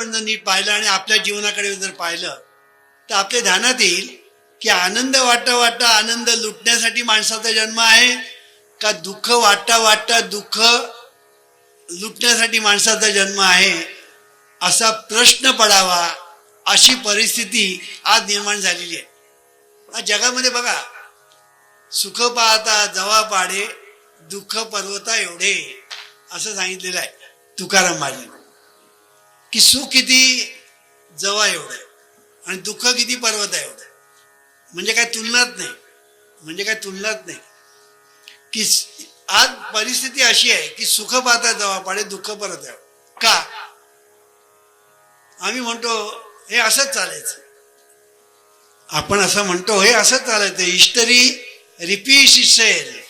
आपण जर नीट पाहिलं आणि आपल्या जीवनाकडे जर पाहिलं तर आपल्या ध्यानात येईल की आनंद वाटता वाटता आनंद लुटण्यासाठी माणसाचा जन्म आहे का दुःख वाटता वाटता दुःख लुटण्यासाठी माणसाचा जन्म आहे असा प्रश्न पडावा अशी परिस्थिती आज निर्माण झालेली आहे. जगामध्ये बघा सुख पाहता जवा पाडे दुःख पर्वता एवढे असं सांगितलेलं आहे तुकाराम महाराज की सुख किती जवा एवढं. आहे आणि दुःख किती पर्वत आहे एवढं. म्हणजे काय तुलनात नाही. म्हणजे काय तुलनात नाही. की आज परिस्थिती अशी आहे की सुख पाहता जवा पाडे दुःख परत आहे का? आम्ही म्हणतो हे असंच चालायचं. आपण असं म्हणतो हे असंच चालायचं. हिस्टरी रिपीट इटसेल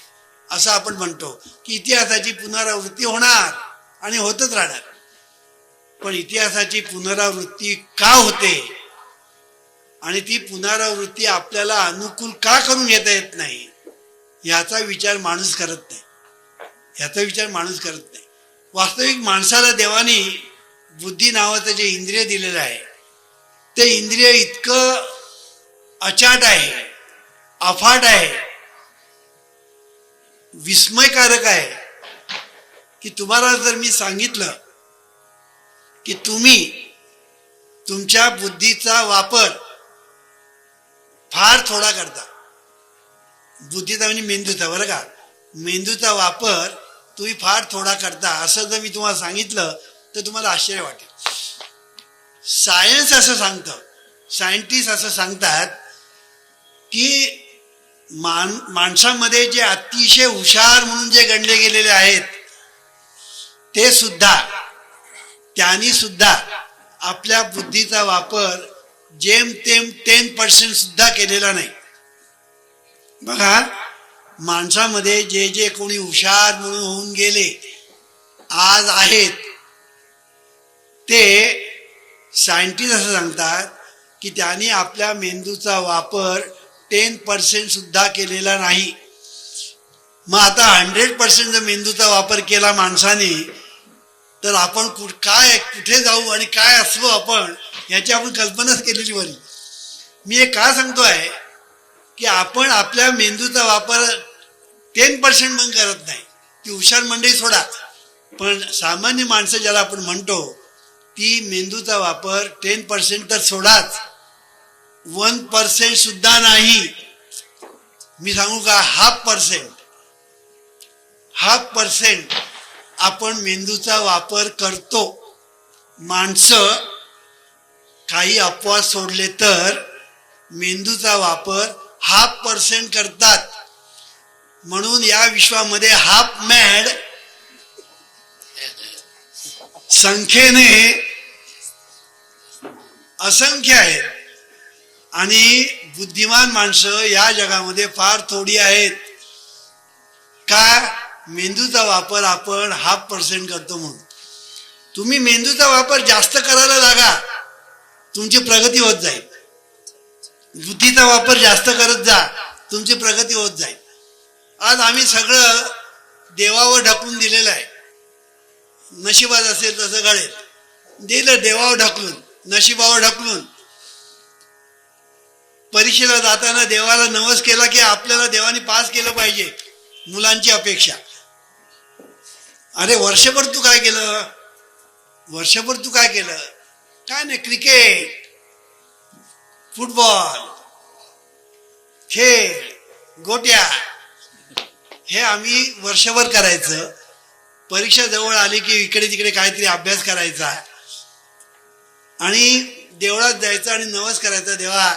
असं आपण म्हणतो की इतिहासाची पुनरावृत्ती होणार आणि होतच राहणार. पण इतिहासाची पुनरावृत्ती का होते? आणि ती पुनरावृत्ती आपल्याला अनुकूल का करून घेता येत नाही? याचा विचार माणूस करत नाही. याचा विचार माणूस करत नाही. वास्तविक माणसाला देवाने बुद्धी नावाचं जे इंद्रिय दिलेलं आहे ते इंद्रिय इतकं अचाट आहे अफाट आहे विस्मयकारक आहे की तुम्हाला जर मी सांगितलं की तुम्ही तुमच्या बुद्धीचा वापर फार थोडा करता. बुद्धीचा म्हणजे मेंदूचा बरं का? मेंदूचा वापर तुम्ही फार थोडा करता. असं जर मी तुम्हाला सांगितलं तर तुम्हाला आश्चर्य वाटेल. सायन्स असं सांगतं. सायंटिस्ट असं सांगतात की मान माणसामध्ये जे अतिशय हुशार म्हणून जे गणले गेलेले आहेत ते सुद्धा त्यांनी सुद्धा आपल्या बुद्धीचा वापर जेमतेम टेन पर्सेंट सुद्धा केलेला नाही. बघा माणसामध्ये जे जे कोणी हुशार म्हणून होऊन गेले आज आहेत ते सायंटिस्ट असं सांगतात की त्यांनी आपल्या मेंदूचा वापर टेन पर्सेंट सुद्धा केलेला नाही. मग आता हंड्रेड पर्सेंट जर मेंदूचा वापर केला माणसाने तर आपण कुठ काय कुठे जाऊ आणि काय असलो आपण याची आपण कल्पनाच केलेली बरी मी हे का सांगतो आहे की आपण आपल्या मेंदूचा वापर टेन पर्सेंट पण करत नाही. ती हुशार मंडळी सोडा. पण सामान्य माणसं ज्याला आपण म्हणतो ती मेंदूचा वापर टेन पर्सेंट तर सोडाच. वन पर्सेंट सुद्धा नाही. मी सांगू का? हाफ पर्सेंट हाफ पर्सेंट आपण मेंदूचा वापर करतो. माणसं काही अपवाद सोडले तर मेंदूचा वापर हाफ पर्सेंट करतात. म्हणून या विश्वामध्ये हाफ मॅड संख्येने असंख्य आहेत. आणि बुद्धिमान माणसं या जगामध्ये फार थोडी आहेत. का? मेंदूचा वापर आपण हाफ पर्सेंट करतो म्हणून. तुम्ही मेंदूचा वापर जास्त करायला लागा तुमची प्रगती होत जाईल. बुद्धीचा वापर जास्त करत जा तुमची प्रगती होत जाईल. आज आम्ही सगळं देवावर ढकलून दिलेलं आहे. नशिबात असेल तसं घडेल. दिलं देवावर ढकलून नशिबावर ढकलून. परीक्षेला जाताना देवाला नवस केला की आपल्याला देवाने पास केलं पाहिजे मुलांची अपेक्षा. अरे वर्षभर तू काय केलं? वर्षभर तू काय केलं? काय नाही क्रिकेट फुटबॉल खेळ गोट्या. हे आम्ही वर्षभर करायचं. परीक्षा जवळ आली की इकडे तिकडे काहीतरी अभ्यास करायचा. आणि देवळात जायचं आणि नवस करायचा देवा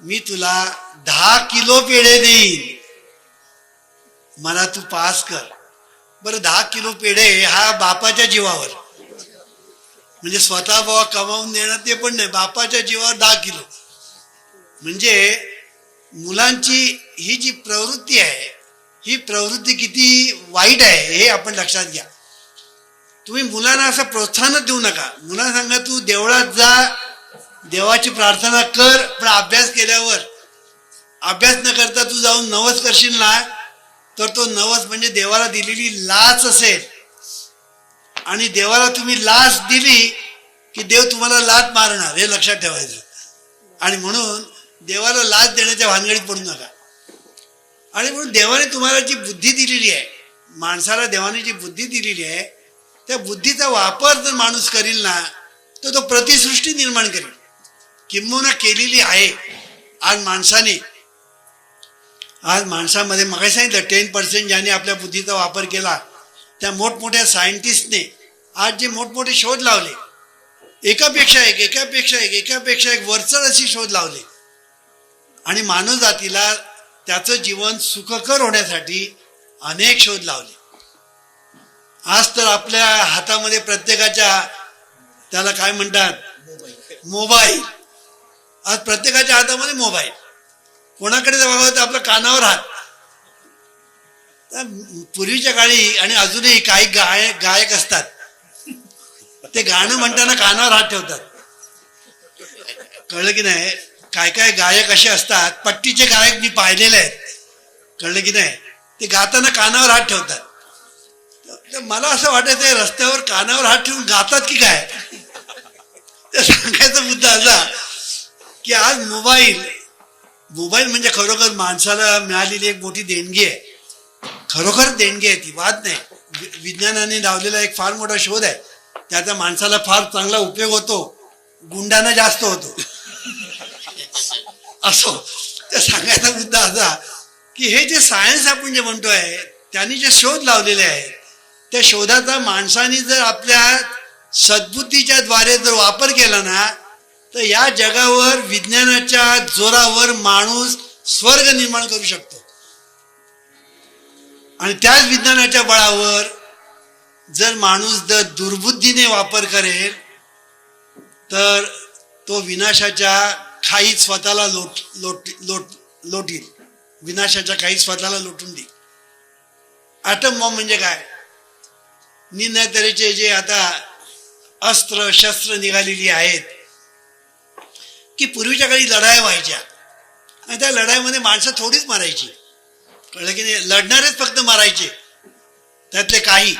मी तुला दहा किलो पेढे देईन. मला तू पास कर. बरं दहा किलो पेढे हा बापाच्या जीवावर. म्हणजे स्वतः बाबा कमावून देणं ते पण नाही बापाच्या जीवावर दहा किलो. म्हणजे मुलांची ही जी प्रवृत्ती आहे ही प्रवृत्ती किती वाईट आहे हे आपण लक्षात घ्या. तुम्ही मुलांना असं प्रोत्साहनच देऊ नका. मुलांना सांगा तू देवळात जा देवाची प्रार्थना कर. पण अभ्यास केल्यावर अभ्यास न करता तू जाऊन नवस करशील ना तर तो नवस म्हणजे देवाला दिलेली लाच असेल. आणि देवाला तुम्ही लाच दिली की देव तुम्हाला लाच मारणार हे लक्षात ठेवायचं. आणि म्हणून देवाला लाच देण्याच्या भानगडीत पडू नका. आणि म्हणून देवाने तुम्हाला जी बुद्धी दिलेली आहे माणसाला देवाने जी बुद्धी दिलेली आहे त्या बुद्धीचा वापर जर माणूस करील ना तर तो प्रतिसृष्टी निर्माण करेल. किंबहुना केलेली आहे. आज माणसाने आज माणसामध्ये मग सांगितलं टेन पर्सेंट ज्याने आपल्या बुद्धीचा वापर केला त्या मोठमोठ्या सायंटिस्टने आज जे मोठमोठे शोध लावले एकापेक्षा एक एकापेक्षा एक एकापेक्षा एक वरचढ अशी शोध लावले. आणि मानव जातीला त्याचं जीवन सुखकर होण्यासाठी अनेक शोध लावले. आज तर आपल्या हातामध्ये प्रत्येकाच्या त्याला काय म्हणतात? मोबाईल. आज प्रत्येकाच्या हातामध्ये मोबाईल. कोणाकडे जवळ तर आपल्या कानावर हात. पूर्वीच्या काळी आणि अजूनही काही गाय गायक असतात. ते गाणं म्हणताना कानावर हात ठेवतात. कळलं की नाही? काय काय गायक असे असतात. पट्टीचे गायक मी पाहिलेले आहेत. कळलं की नाही? ते गाताना कानावर हात ठेवतात. तर मला असं वाटायचं रस्त्यावर कानावर हात ठेवून गातात की काय? सांगायचा मुद्दा असा की आज मोबाईल मोबाईल म्हणजे खरोखर माणसाला मिळालेली एक मोठी देणगी आहे. खरोखर देणगी आहे ती वाद नाही. वि- विज्ञानाने लावलेला एक फार मोठा शोध आहे. त्याचा माणसाला फार चांगला उपयोग होतो गुंडांना जास्त होतो. असो तर सांगायचा मुद्दा असा की हे जे सायन्स आपण जे म्हणतो आहे त्यांनी जे शोध लावलेले आहेत त्या शोधाचा माणसाने जर आपल्या सद्बुद्धीच्या द्वारे जर वापर केला ना तर या जगावर विज्ञानाच्या जोरावर माणूस स्वर्ग निर्माण करू शकतो. आणि त्याच विज्ञानाच्या बळावर जर माणूस जर दुर्बुद्धीने वापर करेल तर तो विनाशाच्या खाईत स्वतःला लोट लोट लोट लोटील. विनाशाच्या खाईत स्वतःला लोटून देईल. ॲटम बॉम्ब म्हणजे काय? निन्या तऱ्हेचे जे आता अस्त्र शस्त्र निघालेली आहेत की पूर्वीच्या काळी लढाया व्हायच्या. आणि त्या लढाईमध्ये माणसं थोडीच मारायची. कळलं की नाही? लढणारेच फक्त मारायचे. त्यातले काही.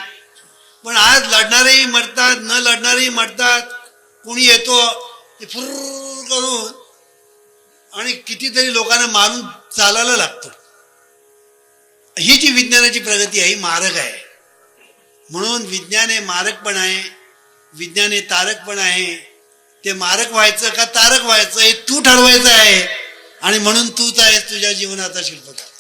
पण आज लढणारेही मरतात न लढणारेही मरतात. कोणी येतो ते फुर करून आणि कितीतरी लोकांना मारून चालायला लागतो. ही जी विज्ञानाची प्रगती आहे ही मारक आहे. म्हणून विज्ञान हे मारक पण आहे विज्ञान हे तारक पण आहे. ते मारक व्हायचं का तारक व्हायचं हे तू ठरवायचं आहे. आणि म्हणून तूच आहेस तुझ्या जीवनाचा शिल्पकार.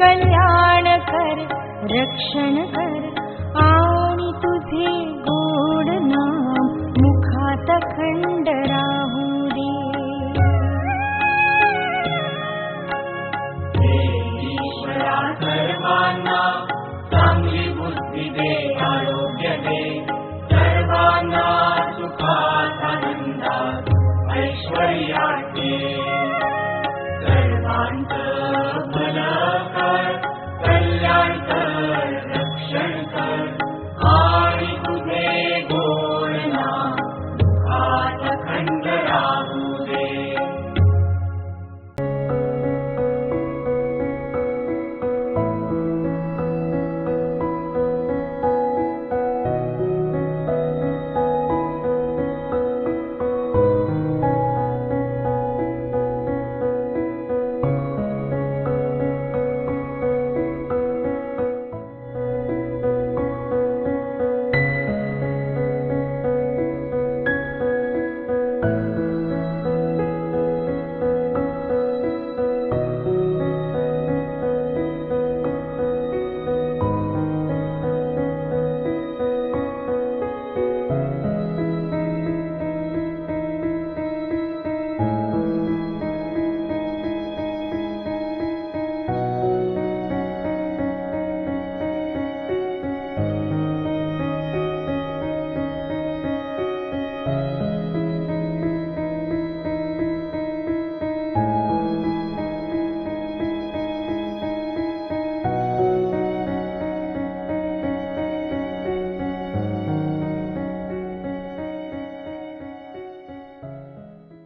कल्याण कर रक्षण कर। आणि तुझे गोड नाम मुखात खंड राहू दे। ईश्वरा सर्वांना चांगली बुद्धी दे आरोग्य दे। सर्वांना सुखात आनंदात ऐश्वर्यात